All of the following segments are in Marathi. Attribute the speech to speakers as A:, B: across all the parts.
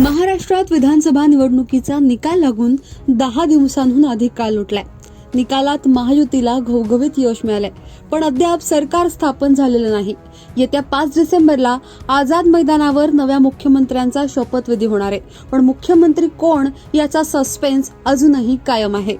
A: महाराष्ट्रात विधानसभा निवडणुकीचा निकाल लागून दहा दिवसांहून अधिक काळ लुटलाय. निकालात महायुतीला घवघवीत यश मिळालंय पण अद्याप सरकार स्थापन झालेलं नाही. येत्या पाच डिसेंबरला आझाद मैदानावर नव्या मुख्यमंत्र्यांचा शपथविधी होणार आहे पण मुख्यमंत्री कोण याचा सस्पेन्स अजूनही कायम आहे.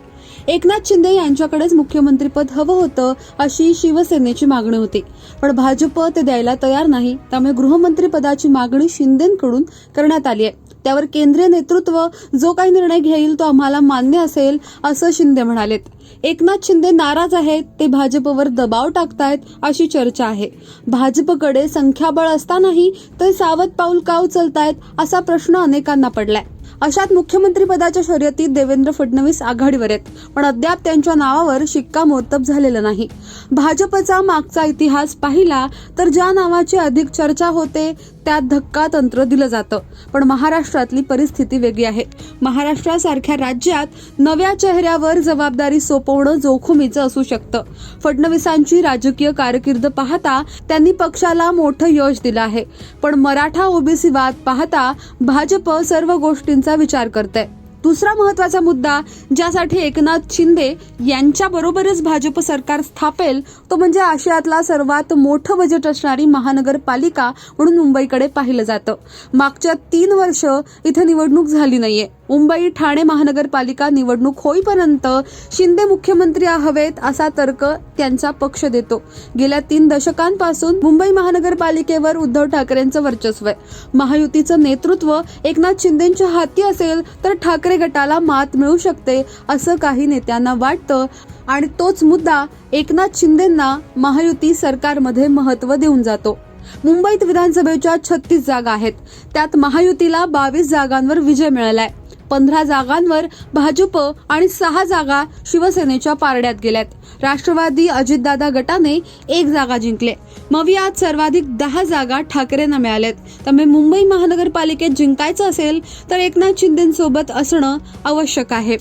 A: एकनाथ शिंदे यांच्याकडेच मुख्यमंत्रीपद हवं होतं अशी शिवसेनेची मागणी होती पण भाजप ते द्यायला तयार नाही त्यामुळे गृहमंत्री पदाची मागणी शिंदेकडून करण्यात आली आहे. त्यावर केंद्रीय नेतृत्व जो काही निर्णय घेईल तो आम्हाला मान्य असेल असं शिंदे म्हणालेत. एकनाथ शिंदे नाराज आहेत ते भाजपवर दबाव टाकतायत अशी चर्चा आहे. भाजपकडे संख्याबळ असतानाही ते सावध पाऊल का उचलतायत असा प्रश्न अनेकांना पडलाय. अशात मुख्यमंत्री पदाच्या शर्यतीत देवेंद्र फडणवीस आघाडीवर आहेत. पण अद्याप त्यांच्या नावावर शिक्कामोर्तब झालेलं नाही. भाजपचा मागचा इतिहास पाहिला तर ज्या नावाची अधिक चर्चा होते त्यात धक्का तंत्र दिलं जातं. पण महाराष्ट्रातली परिस्थिती वेगळी आहे. महाराष्ट्रासारख्या राज्यात नव्या चेहऱ्यावर जबाबदारी सोपवणं जोखमीचं असू शकतं. फडणवीसांची राजकीय कारकीर्द पाहता त्यांनी पक्षाला मोठं यश दिलं आहे. पण मराठा ओबीसी वाद पाहता भाजप सर्व गोष्टींचा विचार करते दुसरा महत्त्वाचा मुद्दा ज्यासाठी एकनाथ शिंदे यांच्या बरोबरच भाजप सरकार स्थापेल तो म्हणजे आशियातला सर्वात मोठं बजेट असणारी महानगरपालिका म्हणून मुंबईकडे पाहिलं जातं. मागच्या तीन वर्ष इथे निवडणूक झाली नाहीये. मुंबई ठाणे महानगरपालिका निवडणूक होईपर्यंत शिंदे मुख्यमंत्री हवेत असा तर्क त्यांचा पक्ष देतो. गेल्या तीन दशकांपासून मुंबई महानगरपालिकेवर उद्धव ठाकरेंचं वर्चस्व आहे. महायुतीचं नेतृत्व एकनाथ शिंदेच्या हाती असेल तर ठाकरे गटाला मात मिळू शकते असं काही नेत्यांना वाटतं. आणि तोच मुद्दा एकनाथ शिंदेंना महायुती सरकारमध्ये महत्त्व देऊन जातो. मुंबईत विधानसभेच्या छत्तीस जागा आहेत. त्यात महायुतीला बावीस जागांवर विजय मिळालाय. पंधरा जागांवर भाजप आणि सहा जागा शिवसेनेच्या पारड्यात गेल्यात. राष्ट्रवादी अजितदादा गटाने एक जागा जिंकले. मवियात सर्वाधिक दहा जागा ठाकरेंना मिळाल्यात. त्यामुळे मुंबई महानगरपालिकेत जिंकायचं असेल तर एकनाथ शिंदेसोबत असणं आवश्यक आहे.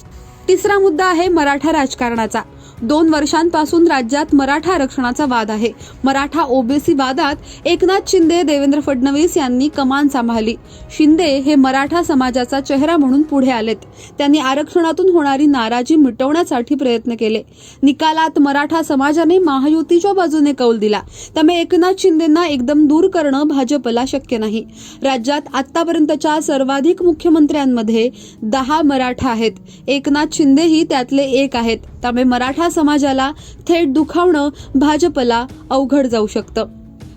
A: तिसरा मुद्दा आहे मराठा राजकारणाचा. दोन वर्षांपासून राज्यात मराठा आरक्षणाचा वाद आहे. मराठा ओबीसी वादात एकनाथ शिंदे देवेंद्र फडणवीस यांनी कमान सांभाळली. शिंदे हे मराठा समाजाचा चेहरा म्हणून पुढे आलेत. त्यांनी आरक्षणातून होणारी नाराजी मिटवण्यासाठी प्रयत्न केले. निकालात मराठा समाजाने महायुतीच्या बाजूने कौल दिला. त्यामुळे एकनाथ शिंदेना एकदम दूर करणं भाजपला शक्य नाही. राज्यात आतापर्यंतच्या सर्वाधिक मुख्यमंत्र्यांमध्ये दहा मराठा आहेत. एकनाथ शिंदेही त्यातले एक आहेत. त्यामुळे मराठा समाजाला थेट दुखावणं भाजपला अवघड जाऊ शकतं.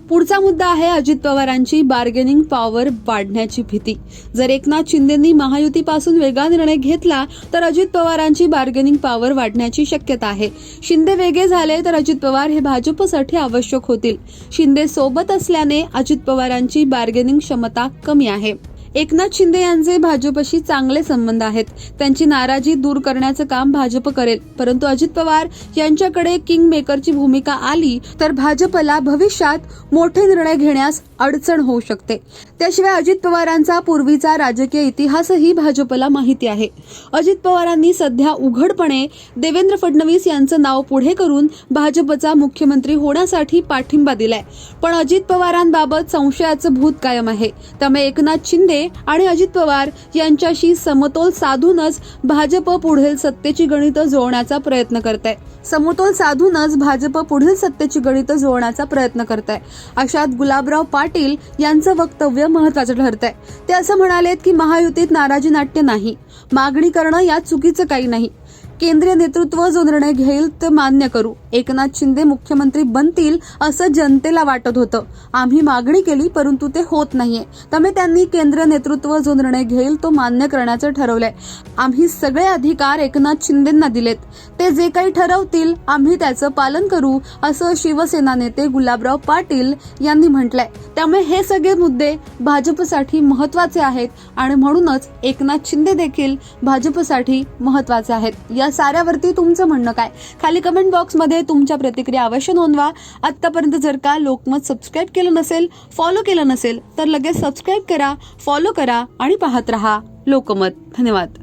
A: पुढचा मुद्दा आहे अजित पवारांची बार्गेनिंग पॉवर वाढण्याची भीती. जर एकनाथ शिंदेंनी महायुतीपासून वेगळा निर्णय घेतला तर अजित पवारांची बार्गेनिंग पॉवर वाढण्याची शक्यता आहे. शिंदे वेगळे झाले तर अजित पवार हे भाजपसाठी आवश्यक होतील. शिंदे सोबत असल्याने अजित पवारांची बार्गेनिंग क्षमता कमी आहे. एकनाथ शिंदे यांचे भाजपशी चांगले संबंध आहेत. त्यांची नाराजी दूर करण्याचं काम भाजप करेल. परंतु अजित पवार यांच्याकडे किंग मेकरची भूमिका आली तर भाजपला भविष्यात मोठे निर्णय घेण्यास अडचण होऊ शकते. त्याशिवाय अजित पवारांचा पूर्वीचा राजकीय इतिहासही भाजपला माहिती आहे. अजित पवारांनी सध्या उघडपणे देवेंद्र फडणवीस यांचं नाव पुढे करून भाजपचा मुख्यमंत्री होण्यासाठी पाठिंबा दिलाय. पण अजित पवारांबाबत संशयाचं भूत कायम आहे. त्यामुळे एकनाथ शिंदे आणि अजित पवार यांच्याशी समतोल साधूनच भाजप पुढील सत्तेची गणितं जुळवण्याचा प्रयत्न करत आहे समतोल साधूनच भाजप पुढील सत्तेची गणितं जुळवण्याचा प्रयत्न करत आहे अशात गुलाबराव पाटील पाटील यांचं वक्तव्य महत्वाचं ठरत आहे ते असं म्हणालेत की महायुतीत नाराजी नाट्य नाही. मागणी करणं यात चुकीचं काही नाही. केंद्रीय नेतृत्व जो निर्णय घेईल ते मान्य करू. एकनाथ शिंदे मुख्यमंत्री बनतील असं जनतेला वाटत होतं. आम्ही मागणी केली परंतु ते होत नाहीये. त्यामुळे त्यांनी केंद्रीय नेतृत्व जो निर्णय घेईल तो मान्य करण्याचं ठरवलंय. आम्ही सगळे अधिकार एकनाथ शिंदेंना दिलेत. ते जे काही ठरवतील आम्ही त्याचं पालन करू असं शिवसेना नेते गुलाबराव पाटील यांनी म्हटलंय. त्यामुळे हे सगळे मुद्दे भाजपसाठी महत्त्वाचे आहेत आणि म्हणूनच एकनाथ शिंदे देखील भाजपसाठी महत्त्वाचे आहेत. या साऱ्यावरती तुमचं म्हणणं काय? खाली कमेंट बॉक्समध्ये तुमच्या प्रतिक्रिया अवश्य नोंदवा. आत्तापर्यंत जर का लोकमत सबस्क्राईब केलं नसेल फॉलो केलं नसेल तर लगेच सबस्क्राईब करा फॉलो करा आणि पाहत रहा लोकमत. धन्यवाद.